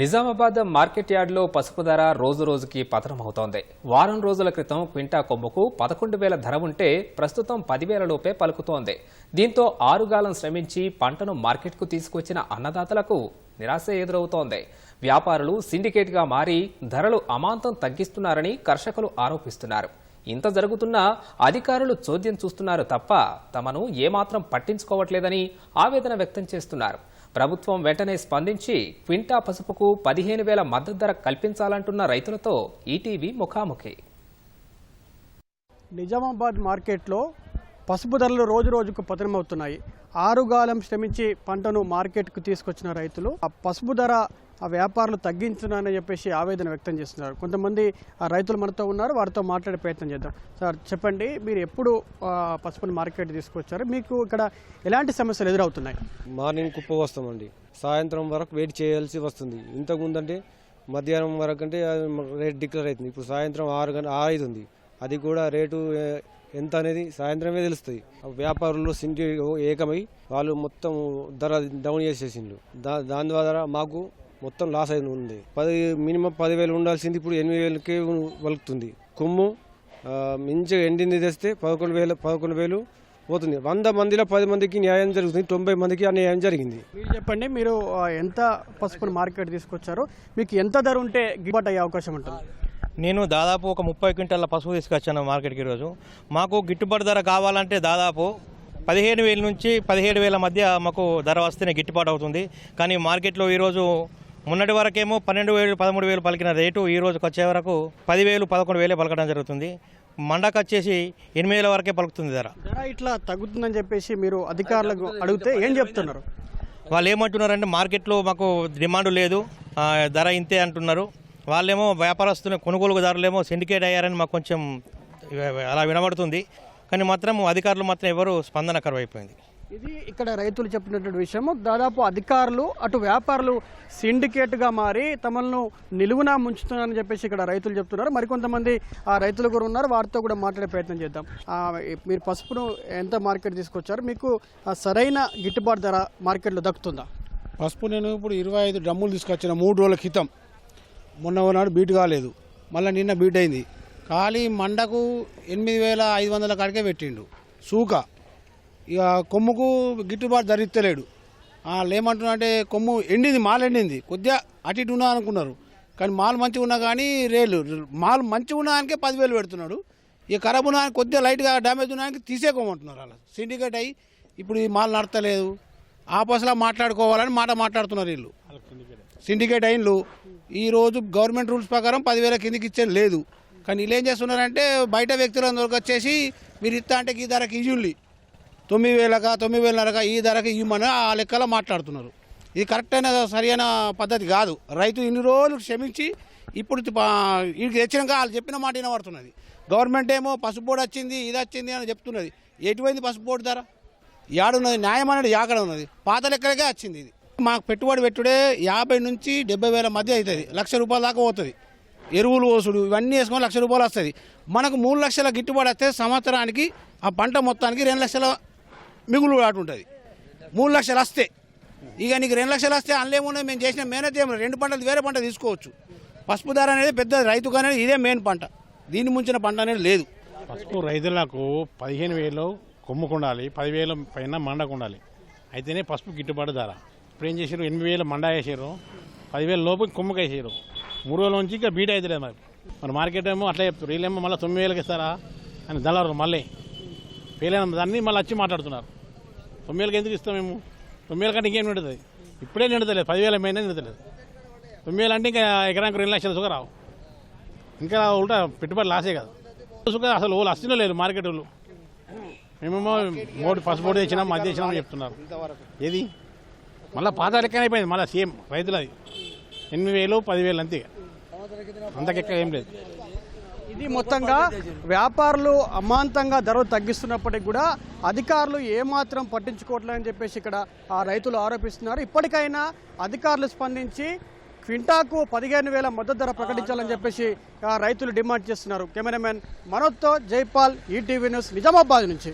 Nizamabad market యార్డ్లో పసుపు ధర రోజు రోజుకి పతనమవుతోంది. వారం రోజుల క్రితం క్వింటా కొమ్ముకు పదకొండు వేల ధర ఉంటే ప్రస్తుతం పదివేల లోపే పలుకుతోంది. దీంతో ఆరుగాలం శ్రమించి పంటను మార్కెట్కు తీసుకొచ్చిన అన్నదాతలకు నిరాశ ఎదురవుతోంది. వ్యాపారులు సిండికేట్గా మారి ధరలు అమాంతం తగ్గిస్తున్నారని కర్షకులు ఆరోపిస్తున్నారు. ఇంత జరుగుతున్నా అధికారులు చోద్యం చూస్తున్నారు తప్ప తమను ఏమాత్రం పట్టించుకోవట్లేదని ఆవేదన వ్యక్తం చేస్తున్నారు. ప్రభుత్వం వెంటనే స్పందించి క్వింటా పసుపుకు పదిహేను వేల మద్దతు ధర కల్పించాలంటున్న రైతులతో ఈటీవీ ముఖాముఖి. నిజామాబాద్ మార్కెట్లో పసుపు ధరలు రోజు రోజుకు పతనమవుతున్నాయి. ఆరుగాలం శ్రమించి పంటను మార్కెట్కు తీసుకొచ్చిన రైతులు ఆ పసుపు ధర ఆ వ్యాపారులు తగ్గించున్నారని చెప్పేసి ఆవేదన వ్యక్తం చేస్తున్నారు. కొంతమంది ఆ రైతులు మనతో ఉన్నారు వారితో మాట్లాడే ప్రయత్నం చేద్దాం. సార్ చెప్పండి మీరు ఎప్పుడు పసుపుని మార్కెట్ తీసుకొచ్చారు? మీకు ఇక్కడ ఎలాంటి సమస్యలు ఎదురవుతున్నాయి? మార్నింగ్ కుప్ప వస్తామండి. సాయంత్రం వరకు వెయిట్ చేయాల్సి వస్తుంది. ఇంతకుముందంటే మధ్యాహ్నం వరకు అంటే రేట్ డిక్లేర్ అవుతుంది. ఇప్పుడు సాయంత్రం ఆరు గంట ఆరు అవుతుంది అది కూడా రేటు ఎంత అనేది సాయంత్రమే తెలుస్తుంది. వ్యాపారులు సింటి ఏకమై వాళ్ళు మొత్తం ధర డౌన్ చేసేసిండ్రు. దా దాని ద్వారా మాకు మొత్తం లాస్ అయింది ఉంది. పది మినిమం పదివేలు ఉండాల్సింది ఇప్పుడు ఎనిమిది వేలకే వలుకుతుంది. కొమ్ము ఆ, మంచిగా ఎండింది తెస్తే పదకొండు వేలు పదకొండు వేలు పోతుంది. వంద మందిలో పది మందికి న్యాయం జరుగుతుంది తొంభై మందికి అన్యాయం జరిగింది. మీరు చెప్పండి మీరు ఎంత పసుపుని మార్కెట్ తీసుకొచ్చారు? మీకు ఎంత ధర ఉంటే గిట్టుబాటు అయ్యే అవకాశం ఉంటుంది? నేను దాదాపు ఒక ముప్పై క్వింటాల పసుపు తీసుకొచ్చాను మార్కెట్కి ఈరోజు. మాకు గిట్టుబాటు ధర కావాలంటే దాదాపు పదిహేను వేల నుంచి పదిహేడు వేల మధ్య మాకు ధర వస్తేనే గిట్టుబాటు అవుతుంది. కానీ మార్కెట్లో ఈరోజు మొన్నటి వరకేమో పన్నెండు వేలు పదమూడు వేలు పలికిన రేటు ఈ రోజుకి వచ్చే వరకు పదివేలు పదకొండు వేలే పలకడం జరుగుతుంది. మండకు వచ్చేసి ఎనిమిది వేల వరకే పలుకుతుంది ధర. ధర ఇట్లా తగ్గుతుందని చెప్పేసి మీరు అధికారులకు అడిగితే ఏం చెప్తున్నారు? వాళ్ళు ఏమంటున్నారంటే మార్కెట్లో మాకు డిమాండ్ లేదు ధర ఇంతే అంటున్నారు. వాళ్ళేమో వ్యాపారస్తులు కొనుగోలుదారులేమో సిండికేట్ అయ్యారని మాకు కొంచెం అలా వినబడుతుంది. కానీ మాత్రం అధికారులు మాత్రం ఎవరు స్పందన కరువైపోయింది. ఇది ఇక్కడ రైతులు చెప్పినటువంటి విషయము. దాదాపు అధికారులు అటు వ్యాపారులు సిండికేట్గా మారి తమలను నిలువున ముంచుతున్నారని చెప్పేసి ఇక్కడ రైతులు చెప్తున్నారు. మరికొంతమంది ఆ రైతులు కూడా ఉన్నారు. వారితో కూడా మాట్లాడే ప్రయత్నం చేద్దాం. మీరు పసుపును ఎంత మార్కెట్ తీసుకొచ్చారు? మీకు సరైన గిట్టుబాటు ధర మార్కెట్లో దక్కుతుందా? పసుపు నేను ఇప్పుడు ఇరవై ఐదు డ్రమ్ములు తీసుకొచ్చిన మూడు రోజుల క్రితం. మొన్న నాడు బీట్ కాలేదు. మళ్ళీ నిన్న బీట్ అయింది. ఖాళీ మండకు ఎనిమిది వేల ఐదు వందల కాడికే పెట్టిండు. సూక. ఇక కొమ్ముకు గిట్టుబాటు ధరిస్తలేడు. వాళ్ళు ఏమంటున్నా అంటే కొమ్ము ఎండింది మాల్ ఎండింది. కొద్దిగా అటు ఇటు ఉన్నా అనుకున్నారు. కానీ మాల్ మంచిగా ఉన్నా కానీ రేలు మాల్ మంచిగా ఉన్నదానికే పదివేలు పెడుతున్నాడు. ఇక ఖరాబ్ ఉన్న కొద్దిగా లైట్గా డ్యామేజ్ ఉన్నదానికి తీసేకోమంటున్నారు వాళ్ళు సిండికేట్ అయ్యి ఇప్పుడు ఈ మాల్ నడతలేదు. ఆపోసలా మాట్లాడుకోవాలని మాట మాట్లాడుతున్నారు వీళ్ళు. సిండికేట్ అయిన్లు ఈరోజు గవర్నమెంట్ రూల్స్ ప్రకారం పదివేల కిందికి ఇచ్చేది లేదు. కానీ వీళ్ళు ఏం చేస్తున్నారంటే బయట వ్యక్తులందరికి వచ్చేసి మీరు ఇస్తా అంటే ఈ ధరకి ఇయ్యుండి తొమ్మిది వేలక తొమ్మిది వేలనరక ఈ ధరకి ఇవ్వమని ఆ లెక్కలో మాట్లాడుతున్నారు. ఇది కరెక్ట్ అయిన సరైన పద్ధతి కాదు. రైతు ఇన్ని రోజులు క్షమించి ఇప్పుడు వీడికి తెచ్చినాక వాళ్ళు చెప్పిన మాట వినబడుతున్నది. గవర్నమెంట్ ఏమో పసుపు వచ్చింది ఇది వచ్చింది అని చెప్తున్నది. ఎటువైంది పసుపుబోర్డు ధర? యాడున్నది న్యాయం అనేది యాకడ ఉన్నది. పాత లెక్కలకే వచ్చింది ఇది. మాకు పెట్టుబడి పెట్టుడే యాభై నుంచి డెబ్బై వేల మధ్య అవుతుంది. లక్ష రూపాయల దాకా పోతుంది. ఎరువులు ఓసుడు ఇవన్నీ వేసుకొని లక్ష రూపాయలు వస్తుంది. మనకు మూడు లక్షల గిట్టుబడి వస్తే సంవత్సరానికి ఆ పంట మొత్తానికి రెండు లక్షల మిగులు ఆటు ఉంటుంది మూడు లక్షలు వస్తే. ఇక నీకు రెండు లక్షలు వస్తే అందులో మేము చేసిన మేనత్ ఏమో రెండు పంటలు వేరే పంట తీసుకోవచ్చు. పసుపు ధర అనేది పెద్ద రైతుకు అనేది ఇదే మెయిన్ పంట. దీన్ని ముంచిన పంట అనేది లేదు. పసుపు రైతులకు పదిహేను వేలు కొమ్ముకుండాలి పదివేల పైన మండకు ఉండాలి అయితేనే పసుపు గిట్టుబాటు ధర. ఇప్పుడు ఏం చేసారు ఎనిమిది వేలు మండ వేసారు పదివేల లోపు కొమ్ముకు వేసారు మూడు వేల నుంచి ఇంకా బీట్ అవుతుంది మరి. మరి మార్కెట్ ఏమో అట్లా చెప్తారు వీళ్ళేమో మళ్ళీ తొమ్మిది వేలకి ఇస్తారా అని దళారు మళ్ళీ. పేలైన దాన్ని మళ్ళీ వచ్చి మాట్లాడుతున్నారు. తొమ్మిది వేలకి ఎందుకు ఇస్తాం మేము? తొమ్మిది వేల కంటే ఇంకేం నిండుతుంది? ఇప్పుడే నిండుతలేదు. పదివేల పైన నిండుతలేదు. తొమ్మిది వేలు అంటే ఇంకా ఎకరానికి రెండు లక్షల సుఖ రావు. ఇంకా ఉల్టా పెట్టుబడి లాసే కదా. సుఖ అసలు వాళ్ళు అస్తిలో లేదు మార్కెట్ వాళ్ళు. మేమేమో మోడీ ఫస్ట్ బోర్డు తెచ్చినాం మధ్య తెచ్చినామని చెప్తున్నారు. ఏది? మళ్ళీ పాత లెక్కనే అయిపోయింది. మళ్ళీ సేమ్ రైతులది. ఎనిమిది వేలు పదివేలు అంతే. అంతకెక్క ఏం లేదు. ఇది మొత్తంగా వ్యాపారులు అమాంతంగా ధరలు తగ్గిస్తున్నప్పటికీ కూడా అధికారులు ఏమాత్రం పట్టించుకోవట్లేదని చెప్పేసి ఇక్కడ ఆ రైతులు ఆరోపిస్తున్నారు. ఇప్పటికైనా అధికారులు స్పందించి క్వింటాకు పదిహేను వేల మద్దతు ధర ప్రకటించాలని చెప్పేసి ఆ రైతులు డిమాండ్ చేస్తున్నారు. కెమెరామెన్ మనోజ్తో జైపాల్ ఈటీవీ న్యూస్ నిజామాబాద్ నుంచి.